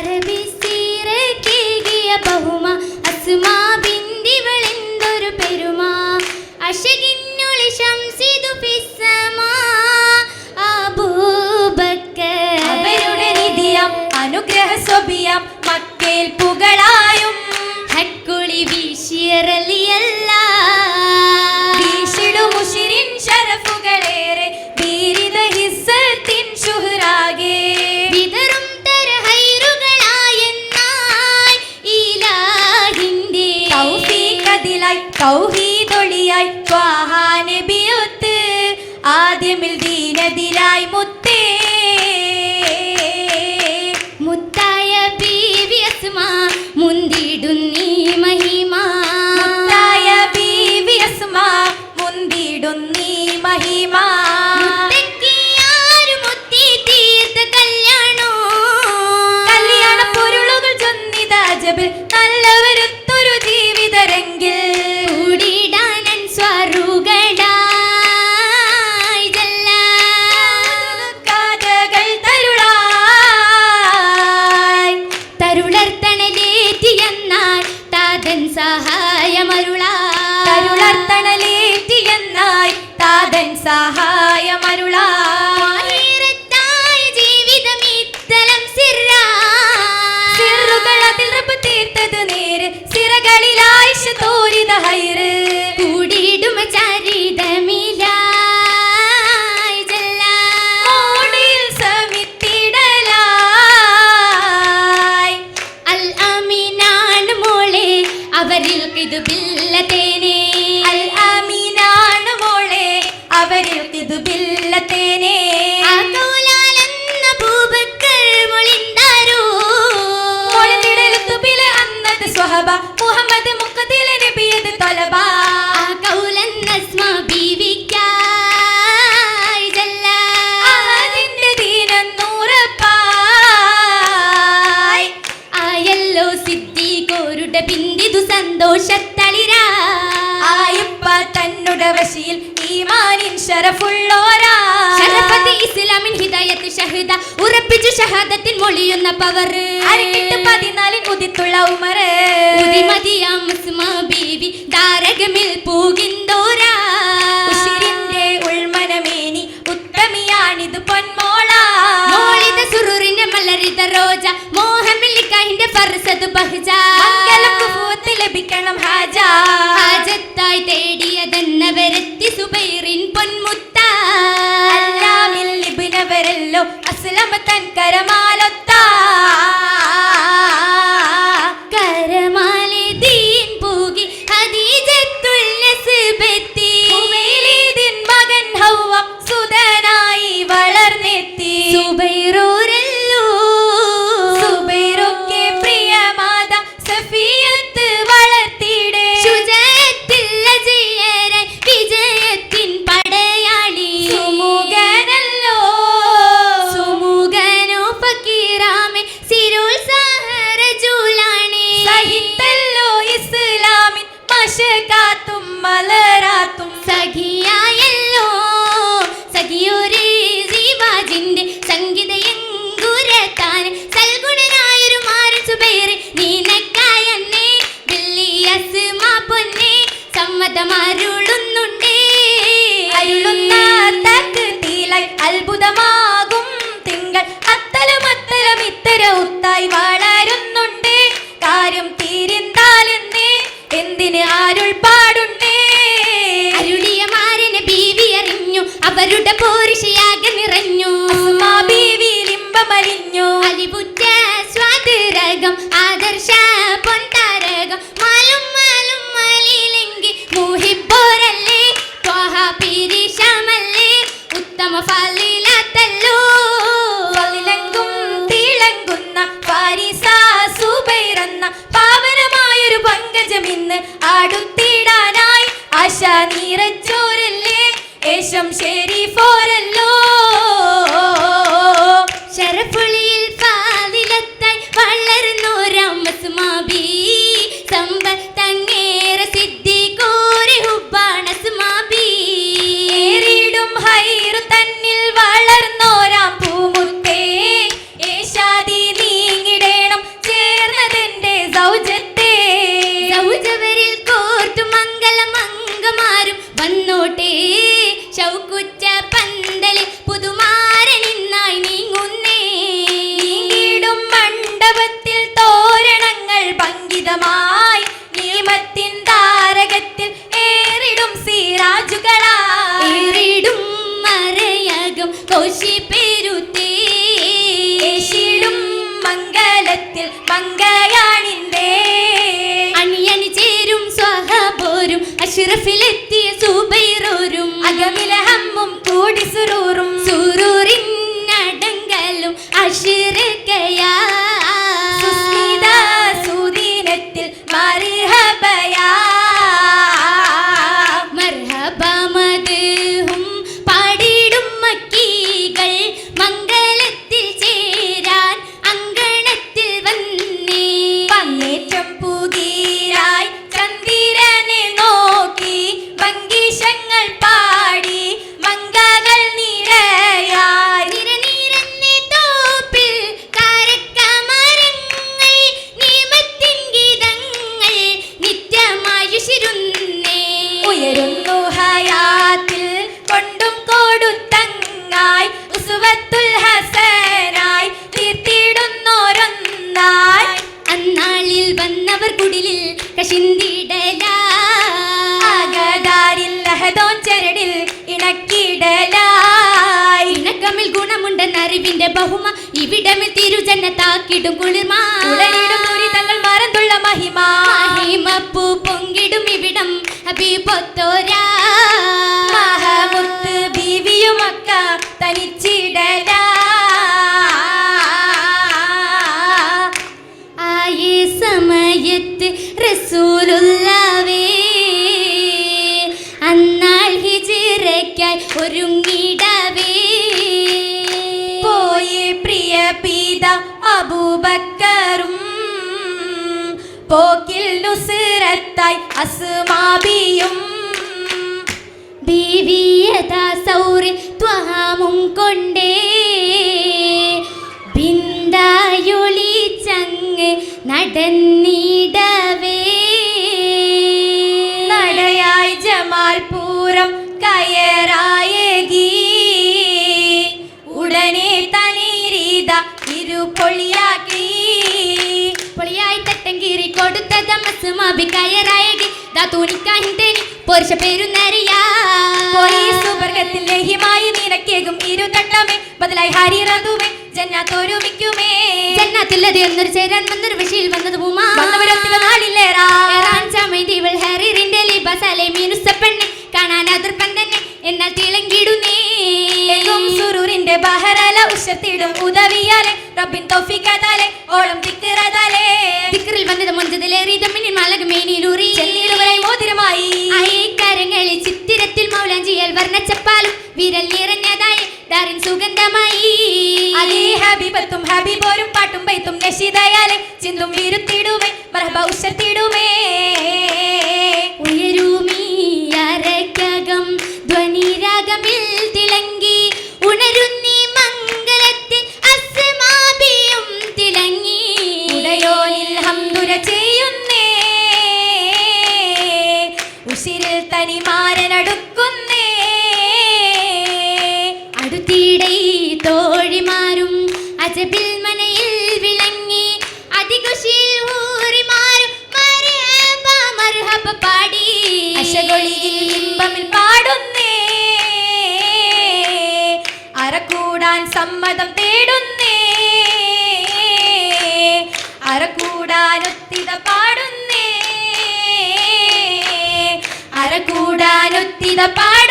അറബി സീറക്കേകിയ ബഹുമ അസ്മാ ബിന്ദിവളെന്തൊരു പെരുമ. അഷകിന്നുളി ശംസിതു പിസ്സമാ അബൂബക്കർ. അവരുടെ നിധിയം അനുഗ്രഹ സ്വഭിയം മക്കയിൽ പുകളായും. ഹക്കുളി വീശിയറലിയല്ല തൗഫീഖതിലായി തൗഹീദൊളിയായി ത്വാഹാ നബിയൊത്ത് ആദ്യമിൽ ദീനതിലായി മുത്തേ. മുന്തിടുന്നീ ആയിഷ തോരിത ഹൈറ്. അമീനാണ് മോളെ അവരിൽ കിതുബില്ല തേനേ. അൽ അമീനാണ് മോളെ അവരിൽ. മോളിനിടലുത്തുബില അന്നത് സ്വഹബ മുഹമ്മദ് മുഖത്തിലെ നബിയത് തൊലബ വശിയിൽ ഈമാനിൻ ശരഫുള്ളോരാ ഷറഫത്ത് ഇസ്ലാമിൻ ഹിദായത്ത് ഷഹദ ഉറപ്പിച്ചു ഷഹാദത്തിൻ മൊഴിയുന്ന പവർ. അരക്കിട്ട് പതിനാലിൽ ഉദിത്തുള്ള ഉമർ. ഉദിമതിയാം മുസ്മ ബീവി താരകമിൽ പൂകിന്തോരാ. ഉശിരിന്റെ ഉൾമനമേനി ഉത്തമിയാണിത് പൊന്മോള. മോളിത സുറൂറിന്റെ മലരിത റോജ മോഹമില്ലിക്കാഹിന്റെ ഫർസത് ബഹ്ജ. മംഗലം ലഭിക്കണം ഹാജ. ഹാജത്തായി തേടിയതെന്നവരെത്തി സുബൈറിൻ പൊന്മുത്ത അല്ലാമിൽ ഇബ്നവരല്ലോ അസ്ലമ തൻ കരമാലെ മശകാത്തും മലരാത്തും. സഖിയായല്ലോ സഖിയൊരു ജീവാജിന്റെ സംഗീതയങ്കുരത്താൻ. സൽഗുണനായൊരു മാരൻ സുബൈറ് നീനക്കായെന്നെ ദില്ലി അസ്മാ പൊന്നെ സമ്മതമരുളുന്നുണ്ടേ ലിംബമലിഞ്ഞു അലിപുറ്റ സ്വാതിരകം ആദർശ പൂന്തോട്ടേ ചൗക്കുച്ച പന്തലിൽ പുതുമാരനിന്നായി നീങ്ങുന്നേ. നീങ്ങിടും മണ്ഡപത്തിൽ തോരണങ്ങൾ ഭംഗിതമായി നീമത്തിൻ താരകത്തിൽ ഏറിടും സീരാജുകളാ ഏറിടും മറയകം കോശിപ്പെരുത്തേ മംഗലത്തിൽ മംഗയാണിന്തേ അഗമിലഹമ്മും കൂടി സുറൂറും സുറൂറിൻ അടങ്കലും ഇണക്കിടലായി ഇണക്കമിൽ ഗുണമുണ്ടെന്ന അറിവിന്റെ ബഹുമ ഇവിടമിൽ തിരുജന്നത്താക്കിടും കുളിർമ. തങ്ങൾ മറന്തുള്ള മഹിമ. മഹിമപ്പൂ പൊങ്കിടും ഇവിടം ഹബീബൊത്തോരാ മഹമുത്ത് ബീവിയുമക്ക തനിച്ചിടല. അബൂബക്കറും പോക്കിൽ നുസുരത്തായി അസ്മാബിയും. ബീവിയതാ സൗറി ത്വഹാമും കൊണ്ടേ ബിന്ദായൊളി ചങ്ങ് നടന്നിടവേ. നടയായി ജമാൽപൂരം കയറായേകി. ഇരുപൊളിയാക്കി പൊളിയായി തട്ടം കീറി കൊടുത്ത ദമസുമാബി കയറായകി ദാ തൂണിക്കാഹിന്തേനി പൊരുഷ പേരുന്നറിയാ. പോയി സുവർഗത്തിൽ ലഹ്യമായി നിനക്കേകും ഇരുതട്ടമേ. ബദലായി ഹരിറതുമേ ജന്നാത്തൊരുമിക്കുമേ ജന്നാത്തില്ലത് എന്നൊരു ചേരാൻ വന്നൊരു വിഷയിൽ വന്നത് കാണാൻ അതിർപ്പൻ തന്നെ എന്നാൽ തിളങ്ങിടുന്നേ എങ്ങും സുറൂറിന്റെ ബഹറല ഉഷത്തിടും ഉദവിയാലെ. റബ്ബിൻ തൗഫീഖാലെ ഓളം തിക്കിറതാലേ ദിക്റിൽ വന്നത് മുഞ്ചതിലേറിയ മിന്നിൽ മലക് മേനിയിലൂറി. വരെ മോതിരമായി. കരങ്ങളിൽ ചിത്തിരത്തിൽ മൗലാഞ്ചിയൽ വർണച്ചപ്പാലും വിരൽ നിറഞ്ഞതായി. ദാരിൻ സുഗന്ധമായി. അലി ഹബീബത്തും ഹബീബോരും പാട്ടും ബൈത്തും നശീദയാലെ ചിന്തും വിരുത്തിടുമേ മർഹബ ഉഷത്തിടുമേ സമ്മതം തേടുന്നേ. അരക്കൂടാനൊത്തിത പാടുന്നേ. അരക്കൂടാനൊത്തിത പാടുന്നേ